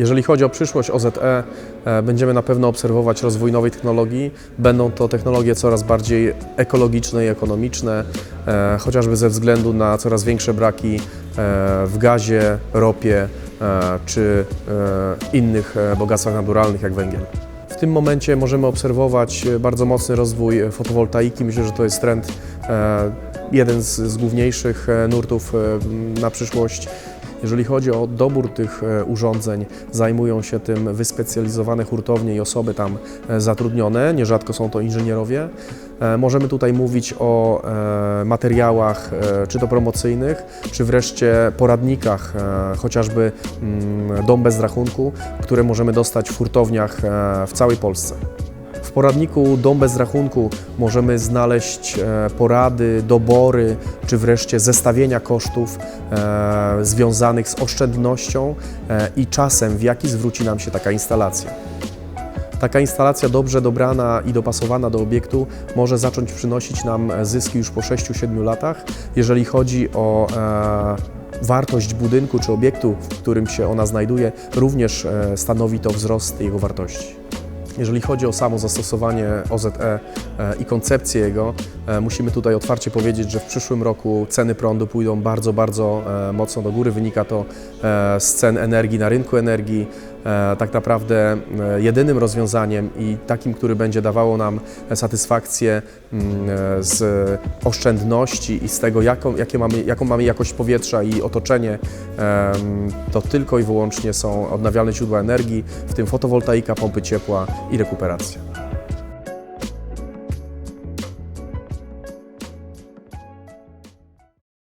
Jeżeli chodzi o przyszłość OZE, e, będziemy na pewno obserwować rozwój nowej technologii. Będą to technologie coraz bardziej ekologiczne i ekonomiczne, e, chociażby ze względu na coraz większe braki e, w gazie, ropie czy innych bogactwach naturalnych jak węgiel. W tym momencie możemy obserwować bardzo mocny rozwój fotowoltaiki. Myślę, że to jest trend, jeden z, z główniejszych nurtów na przyszłość. Jeżeli chodzi o dobór tych e, urządzeń, zajmują się tym wyspecjalizowane hurtownie i osoby tam e, zatrudnione, nierzadko są to inżynierowie. E, Możemy tutaj mówić o materiałach, czy to promocyjnych, czy wreszcie poradnikach, chociażby mm, dom bez rachunku, które możemy dostać w hurtowniach w całej Polsce. W poradniku Dom bez rachunku możemy znaleźć e, porady, dobory, czy wreszcie zestawienia kosztów e, związanych z oszczędnością e, i czasem, w jaki zwróci nam się taka instalacja. Taka instalacja dobrze dobrana i dopasowana do obiektu może zacząć przynosić nam zyski już po 6-7 latach. Jeżeli chodzi o wartość budynku czy obiektu, w którym się ona znajduje, również stanowi to wzrost jego wartości. Jeżeli chodzi o samo zastosowanie OZE e, i koncepcję jego, e, musimy tutaj otwarcie powiedzieć, że w przyszłym roku ceny prądu pójdą bardzo, bardzo e, mocno do góry. Wynika to z cen energii na rynku energii. E, Tak naprawdę e, jedynym rozwiązaniem i takim, który będzie dawało nam satysfakcję mm, e, z oszczędności i z tego, jaką, jakie mamy, jaką mamy jakość powietrza i otoczenie, to tylko i wyłącznie są odnawialne źródła energii, w tym fotowoltaika, pompy ciepła i rekuperacja.